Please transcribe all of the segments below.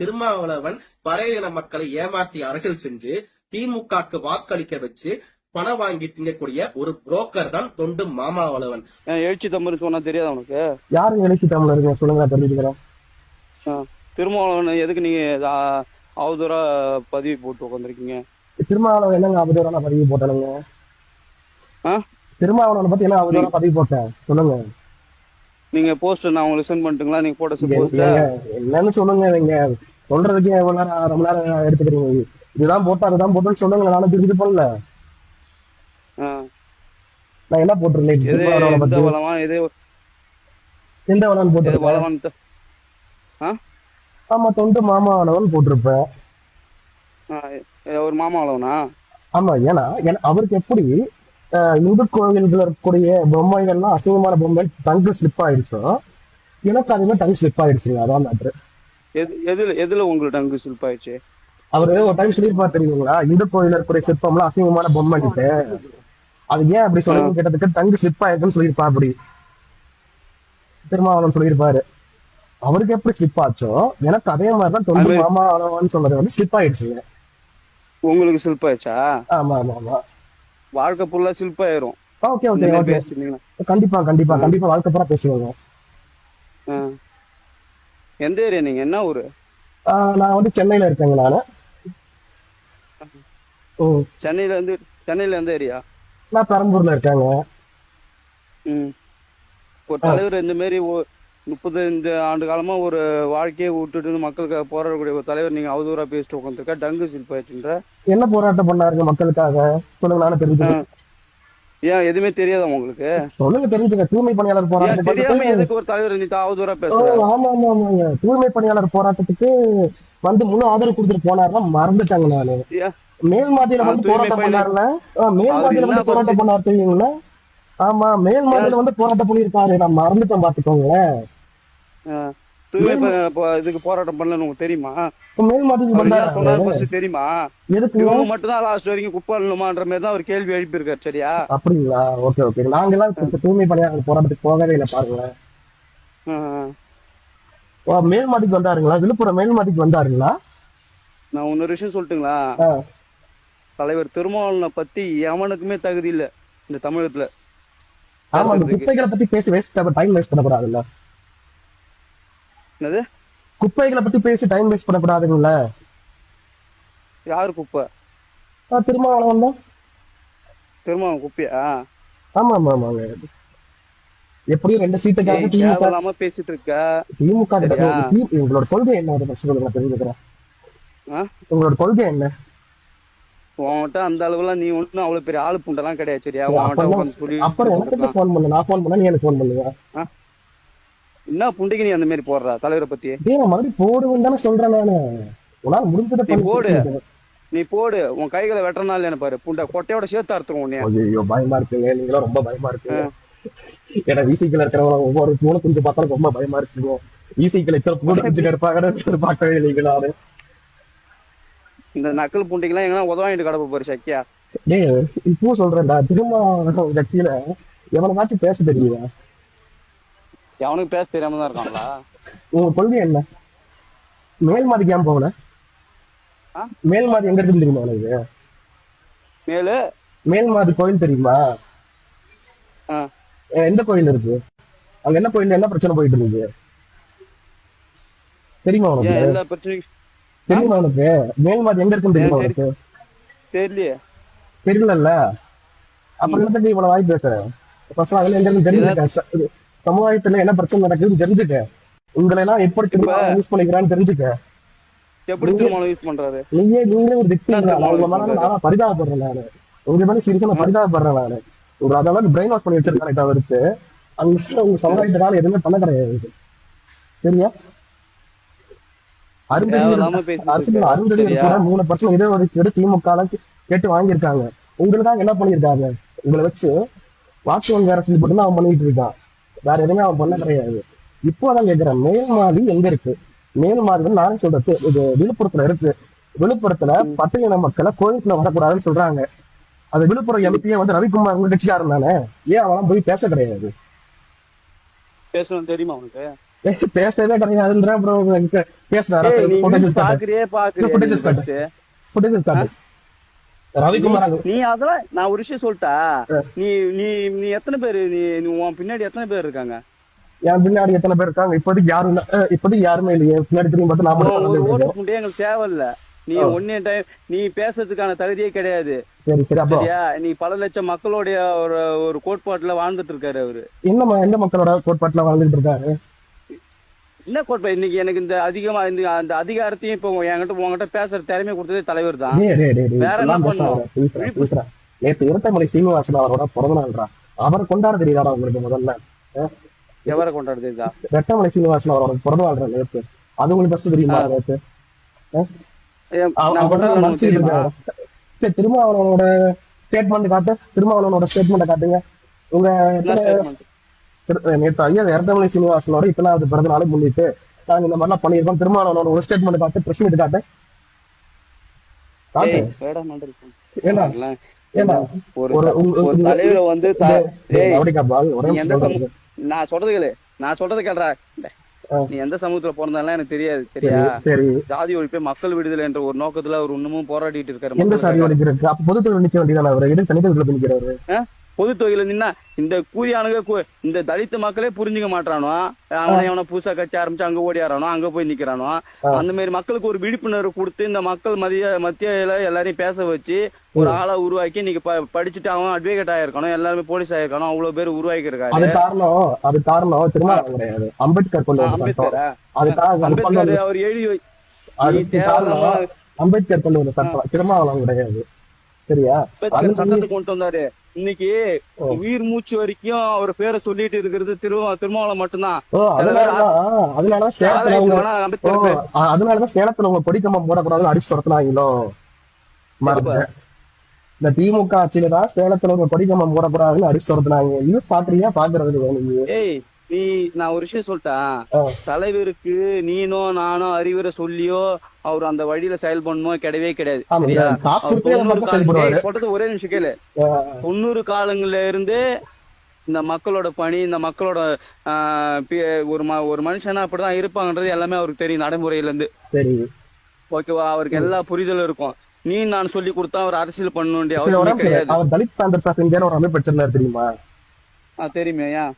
திருமாவளவன் பறையின மக்களை ஏமாற்றி அரசியல் செஞ்சு திமுகக்கு வாக்களிக்க வச்சு பணம் வாங்கி திங்கக்கூடிய ஒரு புரோக்கர் தான் தொண்டு மாமாவளவன். எழுச்சி தமிழ் சொன்னா தெரியாதா உனக்கு? யாரு எழுச்சி தமிழ் இருக்கு? சொல்லுங்க தெரிஞ்சுக்கிறேன். திருமாவளவன் எதுக்கு நீங்க அவதூறா பதிவு போட்டு உட்காந்துருக்கீங்க திருமாவளவன் என்னங்க அவதூறான பதிவு போட்டானுங்க? திருமாவளவனை பத்தி என்ன அவதூறான பதிவு போட்டேன் சொல்லுங்க. நீங்க போஸ்ட் நான் உங்களுக்கு சென்ட் பண்ணட்டுங்களா? நீங்க போட்ட போஸ்ட் என்னன்னு சொல்லுங்க. நீங்க சொல்றதுக்கு எவ்வளவு நேரம் ரொம்ப நேரம் எடுத்துக்கிறீங்க. இதுதான் போட்டா அதுதான் போட்டோன்னு சொல்லுங்க. நானும் தெரிஞ்சு பண்ணல நான் என்ன போட்டிருந்தேன்? திருமாவளவனை எந்த வளவான் ஆமா தொண்டு மாமாவளவன் போட்டிருப்பேன் ஒரு மாமா வளவனா? ஆமா ஏன்னா அவருக்கு எப்படி இந்து கோவில்கள் இருக்கக்கூடிய பொம்மைகள்லாம் அசிங்கமான பொம்மை டங்கு ஸ்லிப் ஆயிடுச்சோ? எனக்கு அதுவே டங்கு ஸ்லிப் ஆயிடுச்சுங்க அதான் மேட்ரு எது எதுல எதுல உங்களுக்கு அங்கு சில்பாயிடுச்சு அவரு ஒரு டைம் சொல்லியிருப்பாரு தெரியுங்களா? இந்து கோயில இருக்கக்கூடிய சிற்பம்லாம் அசிங்கமான பொம்மைன்ட்டு. அது ஏன் அப்படி சொல்லுங்க கேட்டதுக்கு டங்கு ஸ்லிப் ஆயிருக்குன்னு சொல்லியிருப்பா அப்படி. திருமாவளவன் சொல்லியிருப்பாரு. அவருக்கு எப்படி ஸ்லிப் ஆச்சோ எனக்கு அதே மாதிரிதான் தொண்டு அது- மாமாவளவன் சொன்னது வந்து ஸ்லிப் ஆயிடுச்சுங்க. உங்களுக்கு சில்பாயிடுச்சா ஆமா ஆமா ஆமா. வாழ்க்கை ஃபுல்லா சில்பாயிரும். ஓகே ஓகே ஓகே கண்டிப்பா கண்டிப்பா கண்டிப்பா வாழ்க்கை பூரா பேசுவாங்க ஆ. எந்த ஏரியா நீங்க? என்ன ஊரு? நான் வந்து சென்னையில இருக்கேங்க நானு. ம் சென்னையில இருந்து சென்னையில எந்த ஏரியா? நான் பெரம்பூர்ல இருக்கேங்க. ம். ஒரு தலைவர் இந்த மாதிரி முப்பத்தஞ்சு ஆண்டு காலமா ஒரு வாழ்க்கையை விட்டுட்டு மக்களுக்காக போராடக்கூடிய ஒரு தலைவர் நீங்க அவதூறா பேசிட்டு உட்காந்துருக்கா டங்கு சில்பாயிடுச்சுன்ற என்ன போராட்டம் பண்ணாருங்க மக்களுக்காக? சொல்லுங்க நானும் தெரிஞ்சுக்கிறேன். ஏன் எதுவுமே தெரியாதா உங்களுக்கு? சொல்லுங்க தெரிஞ்சுக்க தூய்மை பணியாளர் போராட்டம் தெரியாம எதுக்கு ஒரு தலைவர் நீ அவதூறா ஓ, பேசுற ஆமா ஆமா ஆமாங்க தூய்மை பணியாளர் போராட்டத்துக்கு வந்து முழு ஆதரவு கொடுத்துட்டு போனாருன்னா மறந்துட்டாங்க நானு? மேல் மாதிரியில வந்து போராட்டம் பணி- பண்ணாருல மேல் மாதிரியில வந்து போராட்டம் பண்ணாரு? தெரியுங்களா? ஆமா மேல் மாதிரியில வந்து போராட்டம் பண்ணியிருக்காரு. நான் மறந்துட்டேன் பாத்துக்கோங்களேன் இதுக்கு போராட்டம் பண்ணலன்னு உங்களுக்கு தெரியுமா? சொன்னாரு தெரியுமா? இவங்க மட்டும் தான் லாஸ்ட் வரைக்கும் குப்பை அள்ளணுமான்ற மாதிரி தான் அவர் கேள்வி எழுப்பியிருக்காரு சரியா? அப்படிங்களா? Okay okay. நாங்கெல்லாம் இப்ப தூய்மை பணியாளர் போராட்டத்துக்கு போகவே இல்லை பாருங்களேன் மேல்மாடிக்கு வந்தாருங்களா? விழுப்புரம் மேல்மாடிக்கு வந்தாருங்களா? நான் இன்னொரு விஷயம் சொல்லட்டுங்களா. தலைவர் திருமாவளவனை பத்தி எவனுக்குமே தகுதி இல்ல இந்த தமிழகத்துல. ஆமா. குப்பைகளை பத்தி பேசி வேஸ்ட் டைம் வேஸ்ட் பண்ணக்கூடாதுல்ல. என்னது? குப்பைகளை பத்தி பேசி டைம் வேஸ்ட் பண்ணக்கூடாதுங்கள. யாரு குப்பை? திருமாவளவன் தான். திருமாவளவன் குப்பையா? ஆமா ஆமா ஆமாங்க எப்படியும் ரெண்டு சீட்டுக்காக திமுக பேசிட்டு இருக்க திமுக உங்களோட கொள்கை என்ன அதை சொல்லுங்க தெரிஞ்சுக்கிறேன்? உங்களோட கொள்கை என்ன? உன்கிட்ட அந்த அளவுல நீ ஒண்ணும் அவ்வளவு பெரிய ஆளு புண்டெல்லாம் கிடையாது சரியா? உன்கிட்ட அப்புறம் எனக்கு போன் பண்ண நான் போன் பண்ணா நீ எனக்கு போன் பண்ணுங்க என்ன புண்டைக்கு நீ அந்த மாதிரி போடுறா தலைவரை பத்தி? மறுபடியும் போடுவேன் தானே சொல்றேன் நானு. முடிஞ்சதை நீ போடு. நீ போடு. உன் கைகளை வெட்டுறனால என்ன பாரு. புண்டை கொட்டையோட சேர்த்து அறுத்துரும் உன்னைய. ஐயோ பயமா இருக்குங்க. நீங்களும் ரொம்ப பயமா இருக்குங்க ஏன்னா விசிக்கல இருக்கிறவங்க ஒவ்வொரு பூனை குஞ்சு பார்த்தாலும் ரொம்ப பயமா இருக்குங்க. விசிக்கல இத்தனை பூனை குஞ்சு இருப்பாங்கன்னு பார்க்கவே இல்லைங்க நானு. இந்த நக்கல் புண்டைக்கெல்லாம் எங்கன்னா உதவாங்கிட்டு கிடப்ப பாரு சக்கியா. டேய் இப்போ சொல்றேன்டா. திரும்ப கட்சியில எவனாச்சும் பேச தெரியுதா? எவனுக்கு பேச தெரியாம தான் இருக்காங்களா உங்க கொள்கை என்ன? மேல்மாதிக்கு ஏன் போகல. ஆ? மேல்மாதி எங்க இருக்குன்னு தெரியுமா உனக்கு? மேலு? மேல்மாதி கோயில் தெரியுமா? எந்த கோயில் இருக்கு? அங்க என்ன கோயில் என்ன பிரச்சனை போயிட்டு இருக்கு? தெரியுமா உனக்கு? தெரியுமா உனக்கு? மேல்மாதி எங்க இருக்குன்னு தெரியுமா உனக்கு? தெரியலையே. தெரியலல்ல? அப்புறம் என்னத்துக்கு இவ்வளவு வாய் பேசுற? ஃபர்ஸ்ட் அதுல எங்க இருந்து இது சமுதாயத்துல என்ன பிரச்சனை நடக்குதுன்னு தெரிஞ்சுக்க. உங்களை எல்லாம் எப்படி திரும்ப யூஸ் பண்ணிக்கிறான்னு தெரிஞ்சுக்க. எப்படி திருமணம் யூஸ் பண்றாரு நீயே நீங்களே ஒரு விக்டிம் என்ன தான். உங்க மேல சொல்றது? நானா பரிதாபப்படுறேன் நானு. உங்க மேல சீரியஸா நான் பரிதாபப்படுறேன் நானு. ஒரு அதெல்லாம் பிரெயின் வாஷ் பண்ணி வச்சிருக்கானே தவிர்த்து அங்க உங்க சமுதாயத்தினால எதுவுமே பண்ண கிடையாது. சரியா? அரசியல்? கூட மூணு பர்சன்ட் இட ஒதுக்கீடு திமுக கேட்டு வாங்கியிருக்காங்க. உங்களுக்காக என்ன பண்ணியிருக்காங்க? உங்களை வச்சு வாக்கு வங்கி அரசியல் மட்டும் தான் அவன் பண்ணிட்டு இருக்கான். வேற எதுவுமே அவன் பண்ண கிடையாது. இப்போ அதான் கேட்கிறேன் மேல்மாதி எங்க இருக்கு? மேல்மாதி வந்து நானே சொல்றது இது விழுப்புரத்துல இருக்கு. விழுப்புரத்துல பட்டியலின மக்களை கோயிலுக்குள்ள வரக்கூடாதுன்னு சொல்றாங்க. அது விழுப்புரம் எம்பியே வந்து ரவிக்குமார் உங்க கட்சிக்காரன் தானே? ஏன் அவன் போய் பேச கிடையாது? பேசணும் தெரியுமா உனக்கு? பேசவே கிடையாதுன்ற அப்புறம் பேசுறாரு ரவிக்குமார் நீ அதெல்லாம் நான் ஒரு விஷயம் சொல்லிட்டா நீ நீ நீ எத்தனை பேரு? நீ உன் பின்னாடி எத்தனை பேர் இருக்காங்க? என் பின்னாடி எத்தனை பேர் இருக்காங்க? இப்போதைக்கு யாரும் இப்போதைக்கு யாருமே இல்லையே. பின்னாடி திரும்பி பார்த்து நான் ஓட்டு எங்களுக்கு தேவையில்ல. நீ ஒன்னே டைம் நீ பேசுறதுக்கான தகுதியே கிடையாது. சரியா? நீ பல லட்சம் மக்களுடைய ஒரு ஒரு கோட்பாட்டுல வாழ்ந்துட்டு இருக்காரு அவரு. என்ன எந்த மக்களோட கோட்பாட்டுல வாழ்ந்துட்டு இருக்காரு? என்ன கோட்பாடு இன்னைக்கு எனக்கு இந்த அதிகமா இந்த அந்த அதிகாரத்தையும் இப்போ என்கிட்ட உங்ககிட்ட பேசுற திறமை கொடுத்ததே தலைவர் தான். வேற என்ன பேசுறேன். நேத்து இரட்டைமலை சீனிவாசன் அவரோட பிறந்த நாள்ரா. அவரை கொண்டாட தெரியாதா உங்களுக்கு முதல்ல? எவரை கொண்டாடுறதா இரட்டைமலை சீனிவாசன் அவரோட பிறந்த நாள்ரா நேத்து. அது உங்களுக்கு ஃபர்ஸ்ட் தெரியுமா திரும்ப அவனோட ஸ்டேட்மெண்ட் காட்டு திரும்ப அவனோட ஸ்டேட்மெண்ட் காட்டுங்க. உங்க நேத்து ஐயா இரட்டமலை சீனிவாசனோட இத்தனாவது பிறந்த நாளை முன்னிட்டு நாங்க இந்த மாதிரிலாம் பண்ணியிருக்கோம். அவனோட ஒரு ஸ்டேட்மெண்ட் காட்டு பிரஸ் மீட் காட்டு. நான் சொல்றது கேளு. நான் சொல்றது கேளுடா. ஆ. நீ எந்த சமூகத்துல பிறந்தாலும் எனக்கு தெரியாது சரியா? சரி ஜாதி ஒழிப்பை மக்கள் விடுதலை என்ற ஒரு நோக்கத்துல அவர் இன்னமும் போராடிட்டு இருக்காரு எந்த மக்களுக்காக. சாரி ஒழிக்கிறது அப்ப பொது தொழில் நிக்க வேண்டியதானே அவர்? எது தனித்தொழில் நிக்கிறாரு பொது தொகையில நின்னா இந்த கூலியானுங்க இந்த தலித் மக்களே புரிஞ்சுக்க மாட்டானோ அவனை அவனை புதுசா கட்சி ஆரம்பிச்சு அங்க ஓடியாரானோ? அங்க போய் நிக்கிறானோ? அந்த மாதிரி மக்களுக்கு ஒரு விழிப்புணர்வு கொடுத்து இந்த மக்கள் மத்திய மத்தியில எல்லாரையும் பேச வச்சு ஒரு ஆளை உருவாக்கி இன்னைக்கு படிச்சுட்டு அவன் அட்வொகேட் ஆயிருக்கணும் எல்லாருமே போலீஸ் ஆயிருக்கணும் அவ்வளவு பேர் உருவாக்கி அது இருக்காரு காரணம் அது காரணம் திருமாவளவன் கிடையாது. அம்பேத்கர் கொண்டு அம்பேத்கரா? அது அவர் எழுதி அம்பேத்கர் கொண்டு வந்த சட்டம். திருமாவளவன் கிடையாது. சரியா? சட்டத்தை கொண்டு வந்தாரு. இன்னைக்கு. உயிர் மூச்சு வரைக்கும் அவர் பேரை சொல்லிட்டு இருக்கிறது திரு திருமாவளம் மட்டும்தான். அதனாலதான் சேலத்துல அதனாலதான் சேலத்துல உங்க கொடிக்கம்பம் போடக்கூடாதுன்னு அடிச்சு துரத்துனாங்களோ. இந்த திமுக ஆட்சியில தான் சேலத்துல உங்க கொடிக்கம்பம் போடக்கூடாதுன்னு அடிச்சு துரத்துனாங்க. நியூஸ் பாக்குறீங்க பாக்குறது நீங்க ஏய் நீ நான் ஒரு விஷயம் சொல்லிட்டேன். தலைவருக்கு நீனோ நானோ அறிவுரை சொல்லியோ அவர் அந்த வழியில செயல் பண்ணணும் கிடையவே கிடையாது. சரியா? சொல்றது ஒரே நிமிஷம் கேளு. தொண்ணூறு காலங்கள்ல இருந்து இந்த மக்களோட பணி இந்த மக்களோட ஒரு ஒரு மனுஷனா அப்படிதான் இருப்பாங்கன்றது எல்லாமே அவருக்கு தெரியும் நடைமுறையில இருந்து ஓகேவா? அவருக்கு எல்லா புரிதலும் இருக்கும். நீ நான் சொல்லி கொடுத்தா அவர் அரசியல் பண்ண வேண்டிய அவசியம். கிடையாது. அவர் தலித் பேந்தர்ஸ் ஆஃப் இந்தியான்னு ஒரு அமைப்பு வச்சிருந்தாரு தெரியுமா? ஆ, தெரியுமே ஏன்?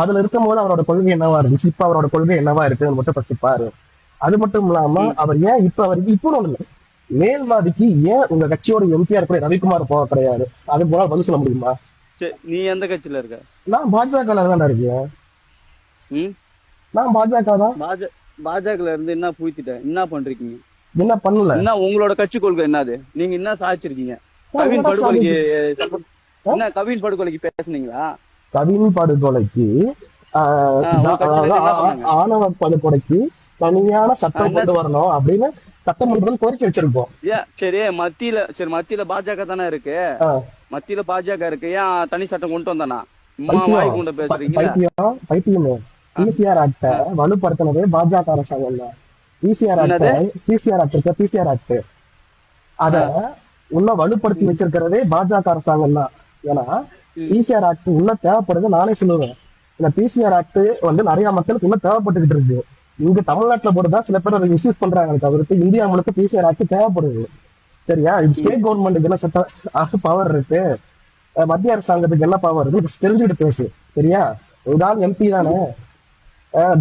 அதுல இருக்கும் போது அவரோட கொள்கை என்னவா இருந்துச்சு? இப்ப அவரோட கொள்கை என்னவா இருக்குன்னு மட்டும் ஃபர்ஸ்ட் பாரு. அது மட்டும் இல்லாம அவர் ஏன் இப்ப அவர் இப்போ ஒண்ணு மேல்வாதிக்கு ஏன் உங்க கட்சியோட எம்பியா இருக்கிற ரவிக்குமார் போக கிடையாது? அது போல பதில் சொல்ல முடியுமா? நீ எந்த கட்சியில இருக்க? நான் பாஜக தான் இருக்கேன். நான் பாஜக தான். பாஜ பாஜகல இருந்து என்ன பூத்திட்ட என்ன பண்றீங்க? என்ன பண்ணல? என்ன உங்களோட கட்சி கொள்கை என்னது? நீங்க என்ன சாதிச்சிருக்கீங்க? கவின் படுகொலைக்கு என்ன கவின் படுகொலைக்கு பேசுனீங்களா? கவின் படுகொலைக்கு? ஆணவ படுகொலைக்கு தனியான சட்டம் கொண்டு வரணும் அப்படின்னு சட்டமன்றம் கோரிக்கை வச்சிருக்கோம். சரி மத்தியில சரி மத்தியில பாஜக தானே இருக்கு. மத்தியில பாஜக இருக்கு. ஏன் தனி சட்டம் கொண்டு வந்தானா? பைத்தியம். பிசிஆர் ஆக்ட வலுப்படுத்தினதே பாஜக அரசாங்கம் தான் பிசிஆர் ஆக்ட? பிசிஆர் ஆக்ட் இருக்க பிசிஆர் ஆக்ட் அத இன்னும் வலுப்படுத்தி வச்சிருக்கிறதே பாஜக அரசாங்கம் தான் ஏன்னா. பிசிஆர் ஆக்ட் உள்ள தேவைப்படுது நானே சொல்லுவேன். இந்த பிசிஆர் ஆக்ட் வந்து நிறைய மக்களுக்கு இன்னும் தேவைப்பட்டுக்கிட்டு இருக்கு. இங்க தமிழ்நாட்டுல போட்டுதான் சில பேர் அதை மிஸ்யூஸ் பண்றாங்க தவிர்த்து இந்தியா முழுக்க பிசிஆர் ஆக்ட் தேவைப்படுது. சரியா? ஸ்டேட் கவர்மெண்ட்டுக்கு என்ன சட்ட பவர் இருக்கு. மத்திய அரசாங்கத்துக்கு என்ன பவர் இருக்கு? தெரிஞ்சுக்கிட்டு பேசு. சரியா? உதான் எம்பி தானே?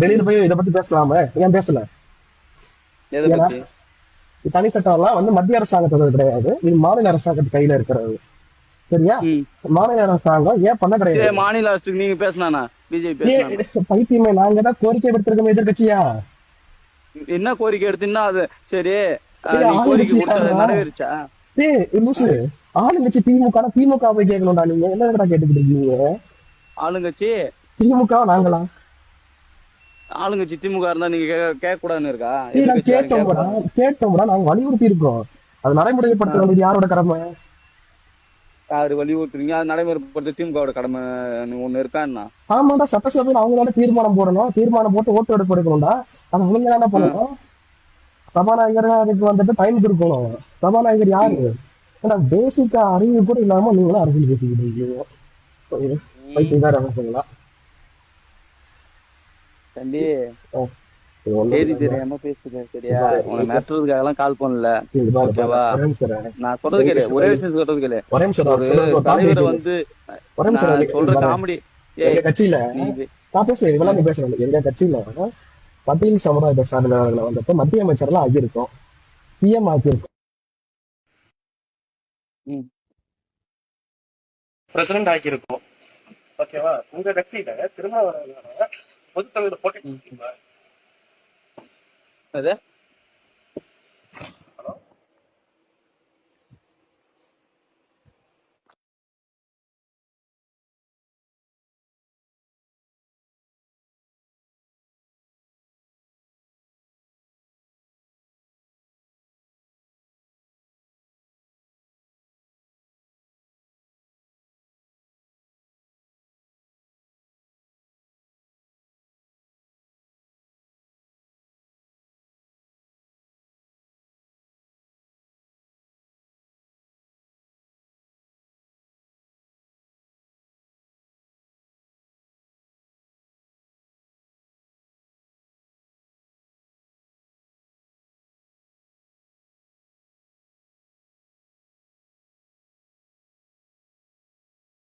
டெல்லியில போய் இதை பத்தி பேசலாமே? ஏன் பேசல? தனி சட்டம் எல்லாம் வந்து மத்திய அரசாங்கத்தோட கிடையாது. இது மாநில அரசாங்கத்து கையில இருக்கிறது. சரியா. மாநில அரசாங்கம் ஏன் பண்ண கிடையாது? மாநில அரசுக்கு நீங்க பேசினானா? பிஜேபி பைத்தியமே நாங்க தான் கோரிக்கை விடுத்திருக்கோம் எதிர்கட்சியா என்ன கோரிக்கை எடுத்தீங்கன்னா அது சரி? நிறைவேறிச்சா? ஏய் லூசு ஆளுங்கட்சி திமுக திமுக போய் கேட்கணும்டா நீங்க. என்ன கேட்டுக்கிட்டு இருக்கீங்க? ஆளுங்கட்சி? திமுக நாங்களா? ஆளுங்கட்சி திமுக இருந்தா நீங்க கேட்க கூடாதுன்னு இருக்கா? கேட்டோம்டா. கேட்டோம்டா நாங்க வலியுறுத்தி இருக்கோம் அது நடைமுறைப்படுத்த வேண்டியது யாரோட கடமை? யாரு வலியுறுத்துறீங்க? அது நடைமுறைப்படுத்த திமுகவோட கடமை ஒண்ணு இருக்கான்னா ஆமாடா சட்டசபையில் அவங்களால தீர்மானம் போடணும். தீர்மானம் போட்டு ஓட்டு எடுப்பு எடுக்கணும்டா. அது அவங்க தானே பண்ணணும் சபாநாயகர் அதுக்கு வந்துட்டு டைம் கொடுக்கணும். சபாநாயகர் யாரு? ஏன்னா பேசிக்கா அறிவு கூட இல்லாம நீங்களும் அரசியல் பேசிக்கிட்டு இருக்கீங்க. பைத்தியக்கார அரசுங்களா. தம்பி தேதி. தெரியாம பேசுறேன் சரியா எல்லாம் கால் பண்ணல. ஓகேவா? நான் சொல்றது கேளு ஒரே விஷயம் கேளு தலைவர். வந்து ஒரே நிமிஷம் நான் இரு. சொல்ற இது பாரு. காமெடி கட்சியில நான் பேசுறேன் இதெல்லாம் நீ பேசுறேன் எங்க கட்சியில பட்டியல் சமுதாயத்தை சார்ந்தவர்களை வந்தப்ப மத்திய அமைச்சர்லாம் ஆகியிருக்கோம் சிஎம் ஆக்கியிருக்கோம் பிரசிடண்ட் ஆக்கியிருக்கோம் ஓகேவா உங்க கட்சியில திருமாவளவன் பொதுத்தலைவர் போட்டி அது